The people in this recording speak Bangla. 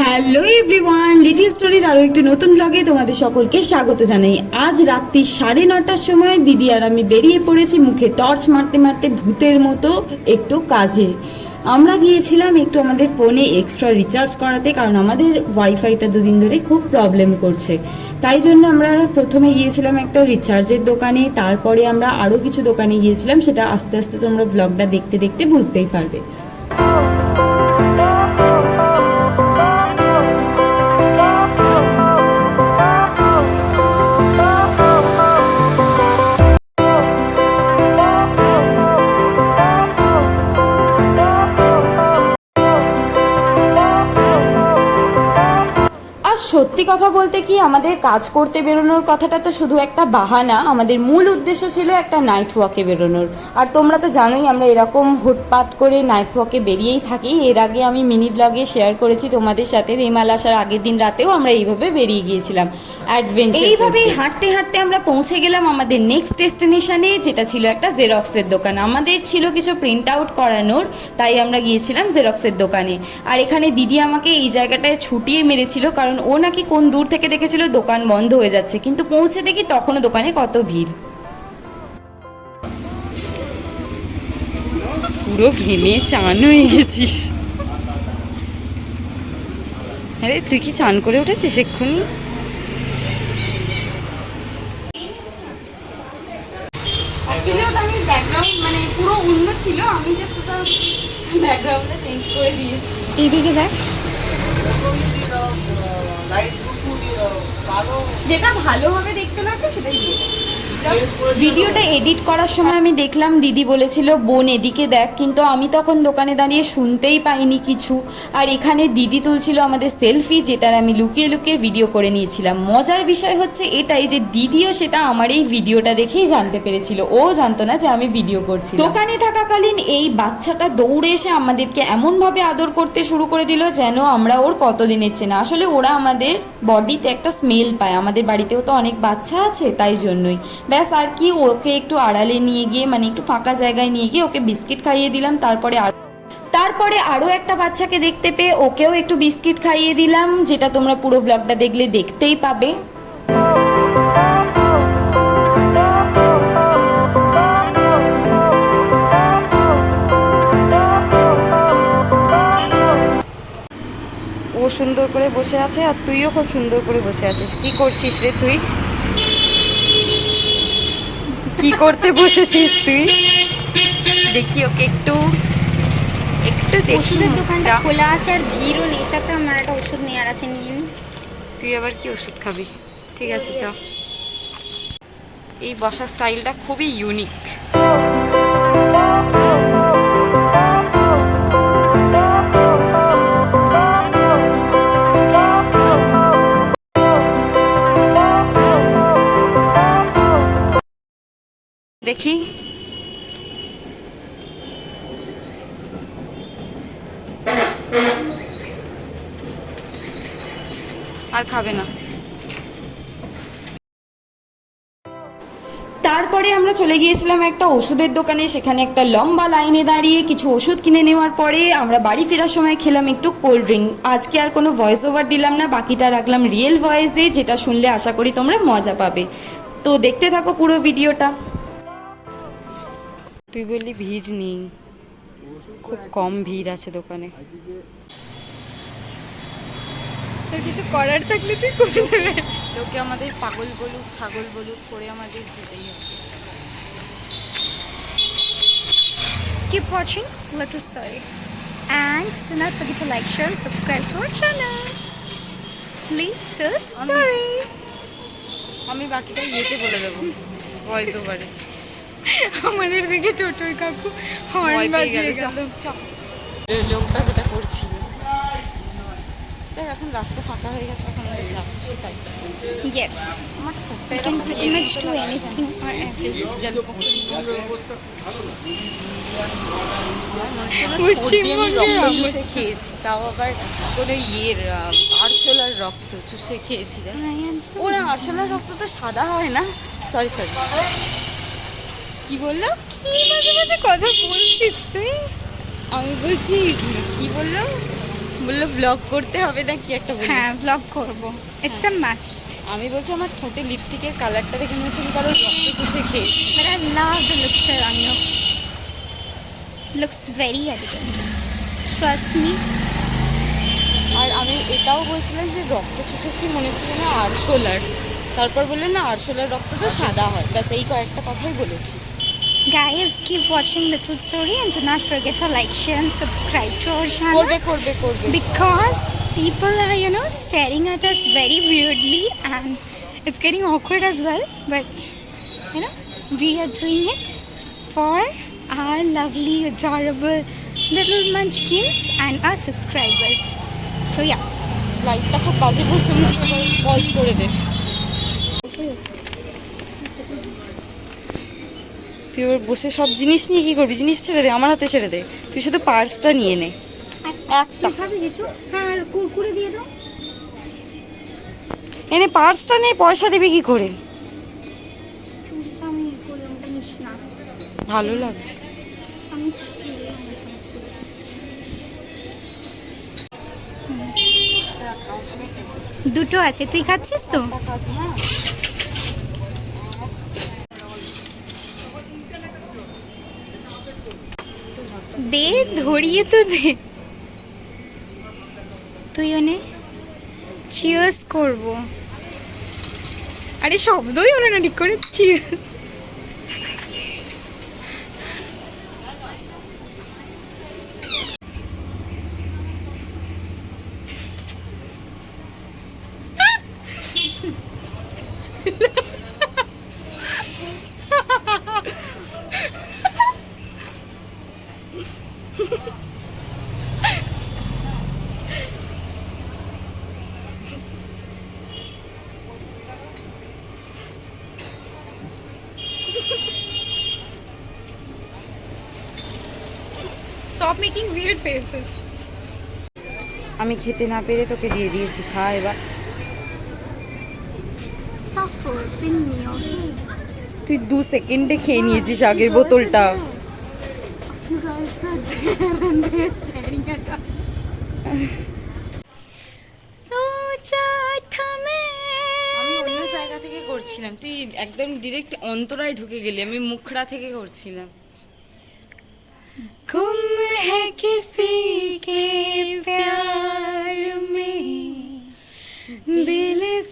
হ্যালো এভরিওয়ান লিটিল স্টোরির আরও একটি নতুন ব্লগে তোমাদের সকলকে স্বাগত জানাই। আজ রাত্রি সাড়ে নটার সময় দিদি আর আমি বেরিয়ে পড়েছি মুখে টর্চ মারতে মারতে ভূতের মতো একটু কাজে। আমরা গিয়েছিলাম একটু আমাদের ফোনে এক্সট্রা রিচার্জ করাতে, কারণ আমাদের ওয়াইফাইটা দুদিন ধরে খুব প্রবলেম করছে। তাই জন্য আমরা প্রথমে গিয়েছিলাম একটা রিচার্জের দোকানে, তারপরে আমরা আরও কিছু দোকানে গিয়েছিলাম, সেটা আস্তে আস্তে তোমরা ব্লগটা দেখতে দেখতে বুঝতেই পারবে। সত্যি কথা বলতে কি আমাদের কাজ করতে বেরোনোর কথাটা তো শুধু একটা বাহানা। আমাদের মূল উদ্দেশ্য ছিল একটা নাইট ওয়াকে বেরোনোর। আর তোমরা তো জানোই আমরা এরকম হুটপাট করে নাইট ওয়াকে বেরিয়েই থাকি। এর আগে আমি মিনি ব্লগে শেয়ার করেছি তোমাদের সাথে। রেমাল আসার আগের দিন রাতেও আমরা এইভাবে বেরিয়ে গিয়েছিলাম। অ্যাডভেঞ্চার এইভাবেই হাঁটতে হাঁটতে আমরা পৌঁছে গেলাম আমাদের নেক্সট ডেস্টিনেশনে যেটা ছিল একটা জেরক্সের দোকান। আমাদের ছিল কিছু প্রিন্ট আউট করানোর, তাই আমরা গিয়েছিলাম জেরক্সের দোকানে। আর এখানে দিদি আমাকে এই জায়গাটায় ছুটিয়ে মেরেছিল, কারণ ও নাকি কোন দূর থেকে দেখেছিল দোকান বন্ধ হয়ে যাচ্ছে। কিন্তু পৌঁছে দেখি তখনও দোকানে কত ভিড়। পুরো ঘেমে চান হয়ে গেছিস। আরে তুই কি চান করে উঠেছিস এক্ষুনি? অ্যাকচুয়ালি ওটা যেটা ভালো হবে দেখতে লাগবে সেটাই দিয়ে ভিডিওটা এডিট করার সময় আমি দেখলাম দিদি বলেছিল, বোন, এদিকে দেখ। কিন্তু আমি তখন দোকানে দাঁড়িয়ে শুনতেই পাইনি কিছু। আর এখানে দিদি তুলছিল আমাদের সেলফি, যেটার আমি লুকিয়ে লুকিয়ে ভিডিও করে নিয়েছিলাম। মজার বিষয় হচ্ছে এটাই যে দিদিও সেটা আমার এই ভিডিওটা দেখেই জানতে পেরেছিল। ও জানতো না যে আমি ভিডিও করছি দোকানে থাকাকালীন এই বাচ্চাটা দৌড়ে এসে আমাদেরকে এমনভাবে আদর করতে শুরু করে দিল যেন আমরা ওর কতদিনের চেনা। আসলে ওরা আমাদের বডিতে একটা স্মেল পায়। আমাদের বাড়িতেও তো অনেক বাচ্চা আছে তাই জন্যই। ব্যাস, আর কি, ওকে একটু আড়ালে নিয়ে গিয়ে মানে একটু ফাঁকা জায়গায় নিয়ে গিয়ে ওকে বিস্কিট খাইয়ে দিলাম, তারপরে আর তারপরে আরও একটা বাচ্চাকে দেখতে পেয়ে ওকেও একটু বিস্কিট খাইয়ে দিলাম, যেটা তোমরা পুরো ব্লগটা দেখলে দেখতেই পাবে। ও সুন্দর করে বসে আছে, আর তুইও খুব সুন্দর করে বসে আছিস। কি করছিস রে তুই? কি করতে বসেছিস তুই? দেখি ওকে একটু একটু দেখি। ওষুধের দোকানটা খোলা আছে আর ভিড়ও নেই। তো আমার একটা ওষুধ নেওয়ার আছে নিয়ে নি। তুই আবার কি ওষুধ খাবি? ঠিক আছে চ। এই বসার স্টাইলটা খুবই ইউনিক আর খাবে না। তারপরে আমরা চলে গিয়েছিলাম একটা ওষুধের দোকানে, সেখানে একটা লম্বা লাইনে দাঁড়িয়ে কিছু ওষুধ কিনে নেওয়ার পরে আমরা বাড়ি ফেরার সময় খেলাম একটু কোল্ড ড্রিঙ্ক আজকে আর কোনো ভয়েস ওভার দিলাম না, বাকিটা রাখলাম রিয়েল ভয়েসে যেটা শুনলে আশা করি তোমরা মজা পাবে। তো দেখতে থাকো পুরো ভিডিওটা। তুই বললি ভিড় নেই। খুব কম ভিড় আছে দোকানে। তোর কিছু করার থাকলে তুই করে দেবে লোকে আমাদের পাগল বলুক ছাগল বলুক করে আমাদের যেতেই হবে Keep watching Little Story. And do not forget to like, share, and subscribe to our channel. Little Story. আমি বাকিটা ইয়েতে বলে দেবো ভয়েস ওভারে আমাদের দিকে টোটোর কাকু হর্ন বাজিয়ে গেল লোকটা যেটা করছিল দেখ এখন রাস্তা ফাঁকা হয়ে গেছে এখন আমরা যাব সেটাই। Yes. আমার। চুষে খেয়েছি তাও আবার কোনো ইয়ের আরশোলার রক্ত চুষে খেয়েছি ওরা আরশোলার রক্ত তো সাদা হয় না। সরি সরি কি বলল? কি মাঝে মাঝে কথা বলছিস তুই? আমি বলছি কি বলল? বলল ব্লগ করতে হবে না কি একটা হ্যাঁ ব্লগ করব। ইটস আ মাস্ট আমি বলছি আমার ঠোঁটে লিপস্টিকের কালারটা দেখে মনে হচ্ছে আমি কারও রক্ত পুষে খেয়েছি। Love the look on you. Looks very elegant. Trust me. আর আমি এটাও বলছিলাম যে রক্ত চুষেছি মনে হচ্ছে যেন আরশোলার। তারপর বললেন না আরশোলার রক্ত তো সাদা হয়। ব্যাস এই কয়েকটা কথাই বলেছি। Guys, keep watching Little Story and do not forget to like, share and subscribe to our channel. করবে করবে করবে Because people are, you know, staring at us very weirdly and it's getting awkward as well. But, you know, we are doing it for our lovely, adorable little munchkins and our subscribers. So, yeah. লাইটটা খুব বাজে পড়ছে মনে হচ্ছে পজ করে দে তুই ওর বসে সব জিনিস নিয়ে কি করবি? জিনিস ছেড়ে দে আমার হাতে ছেড়ে দে। তুই শুধু পার্সটা নিয়ে নে। একটা। খাবে কিছু? হ্যাঁ আর কুরকুরে দিয়ে দাও। এনে পার্সটা নেই পয়সা দিবি কি করে? ভালো লাগছে। দুটো আছে। তুই খাচ্ছিস তো? দে, ধরিয়ে তো দে। তুই ওনে চিয়ার্স করব। আরে শব্দই হলো না, ঠিক করে cheers stop making weird faces আমি খেতে না পেরে তোকে দিয়ে দিয়েছি খা এবার। তুই দু সেকেন্ডে খেয়ে নিয়েছিস আগের বোতলটা। করছিলাম। তুই একদম ডিরেক্ট অন্তরায় ঢুকে গেলি। আমি মুখড়া থেকে করছিলাম। ঘুম है किसी के प्यार में। दिल